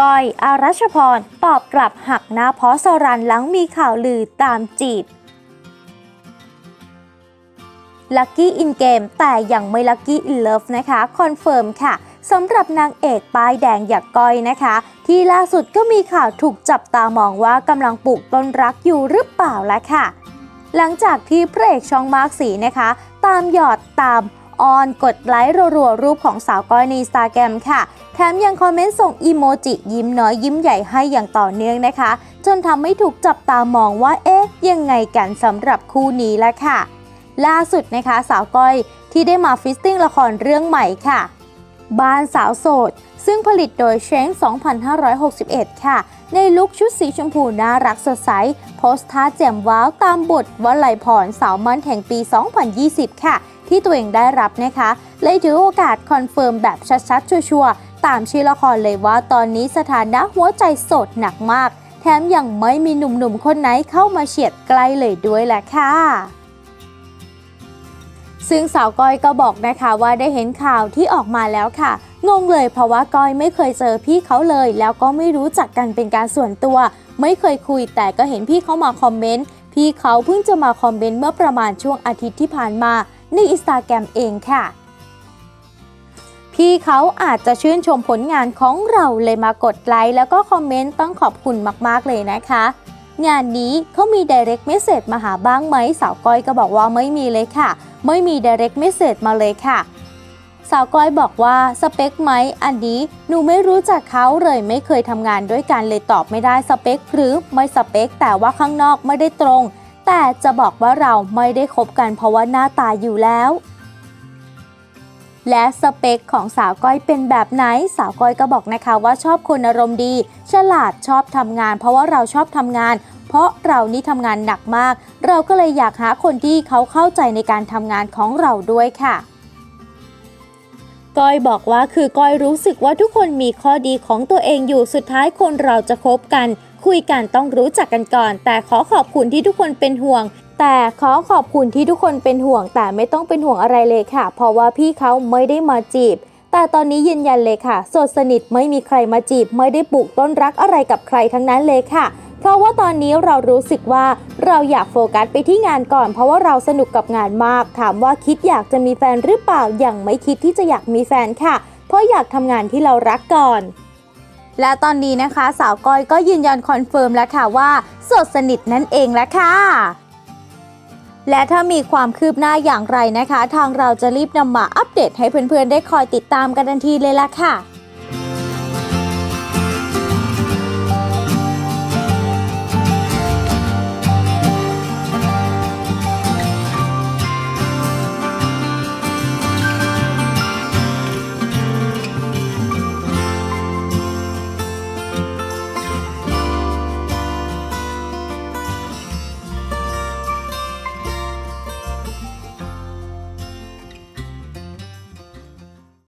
ก้อย อารัชพร ตอบกลับหักหน้าเพราะสรันหลังมีข่าวลือตามจีบลัคกี้อินเกมแต่ยังไม่ลัคกี้อินเลิฟนะคะ คอนเฟิร์มค่ะสำหรับนางเอกป้ายแดงอย่างก้อยนะคะ ที่ล่าสุดก็มีข่าวถูกจับตามองว่ากำลังปลูกต้นรักอยู่หรือเปล่าละค่ะ หลังจากที่พระเอกช่องมาร์กสีนะคะ ตามหยอดตาม ออน กดไลค์รัวๆ รูปของสาวก้อยในสตาแกรมค่ะ แถมยังคอมเมนต์ส่งอีโมจิยิ้มน้อยยิ้มใหญ่ให้อย่างต่อเนื่องนะคะ จนทำให้ถูกจับตามองว่าเอ๊ะ ยังไงกันสำหรับคู่นี้ละค่ะ ล่าสุดนะคะสาวก้อยที่ได้มาฟิสติ้งละครเรื่องใหม่ค่ะ บ้านสาวโสด ซึ่งผลิตโดยเช้ง2561 ค่ะ ในลุคชุดสีชมพูน่ารักสดใส โพสท่าแจ่มว้าวตามบทวลัยพรสาวมันแห่งปี 2020 ค่ะ ที่ตัวเองได้รับนะคะ เลยถือโอกาสคอนเฟิร์มแบบชัดๆ ชัวร์ๆ ตามชื่อละครเลยว่าตอนนี้สถานะหัวใจโสดหนักมาก แถมยังไม่มีหนุ่มๆ คนไหนเข้ามาเฉียดใกล้เลยด้วยแหละค่ะ ซึ่งสาวก้อยก็บอกนะคะว่าได้เห็นข่าวที่ออกมาแล้วค่ะ งงเลยเพราะว่าก้อยไม่เคยเจอพี่เขาเลย แล้วก็ไม่รู้จักกันเป็นการส่วนตัว ไม่เคยคุยแต่ก็เห็นพี่เขามาคอมเมนต์พี่เขาเพิ่งจะมาคอมเมนต์เมื่อประมาณช่วงอาทิตย์ที่ผ่านมาในอินสตาแกรมเองค่ะ พี่เขาอาจจะชื่นชมผลงานของเราเลยมากดไลค์แล้วก็คอมเมนต์ต้องขอบคุณมากๆเลยนะคะ งานนี้เขามี direct message มาหาบ้างไหมสาวก้อยก็บอกว่าไม่มีเลยค่ะ ไม่มี direct message มาเลยค่ะ สาวก้อยบอกว่าสเปคไหมอันนี้หนูไม่รู้จักเขาเลยไม่เคยทำงานด้วยกันเลยตอบไม่ได้สเปคหรือไม่สเปค แต่ว่าข้างนอกไม่ได้ตรง แต่จะบอกว่าเราไม่ได้คบกันเพราะว่าหน้าตาอยู่แล้ว และสเปคของสาวก้อยเป็นแบบไหน สาวก้อยก็บอกนะคะว่าชอบคนอารมณ์ดี ฉลาดชอบทำงาน เพราะว่าเราชอบทำงาน เพราะเรานี่ทำงานหนักมาก เราก็เลยอยากหาคนที่เขาเข้าใจในการทำงานของเราด้วยค่ะก้อยบอกว่าคือก้อยรู้สึกว่าทุกคนมีข้อดีของตัวเองอยู่สุดท้ายคนเราจะคบกัน คุยกันต้องรู้จักกันก่อน แต่ขอขอบคุณที่ทุกคนเป็นห่วง แต่ขอขอบคุณที่ทุกคนเป็นห่วงแต่ไม่ต้องเป็นห่วงอะไรเลยค่ะ เพราะว่าพี่เขาไม่ได้มาจีบ แต่ตอนนี้ยืนยันเลยค่ะสดสนิทไม่มีใครมาจีบ ไม่ได้ปลูกต้นรักอะไรกับใครทั้งนั้นเลยค่ะ เพราะว่าตอนนี้เรารู้สึกว่าเราอยากโฟกัสไปที่งานก่อน เพราะว่าเราสนุกกับงานมาก ถามว่าคิดอยากจะมีแฟนหรือเปล่ายังไม่คิดที่จะอยากมีแฟนค่ะ เพราะอยากทำงานที่เรารักก่อนและตอนนี้นะคะ สาวก้อยก็ยืนยันคอนเฟิร์มแล้วค่ะว่าสดสนิทนั่นเองแล้วค่ะ และถ้ามีความคืบหน้าอย่างไรนะคะ ทางเราจะรีบนำมาอัปเดตให้เพื่อนๆ ได้คอยติดตามกันทันทีเลยล่ะค่ะ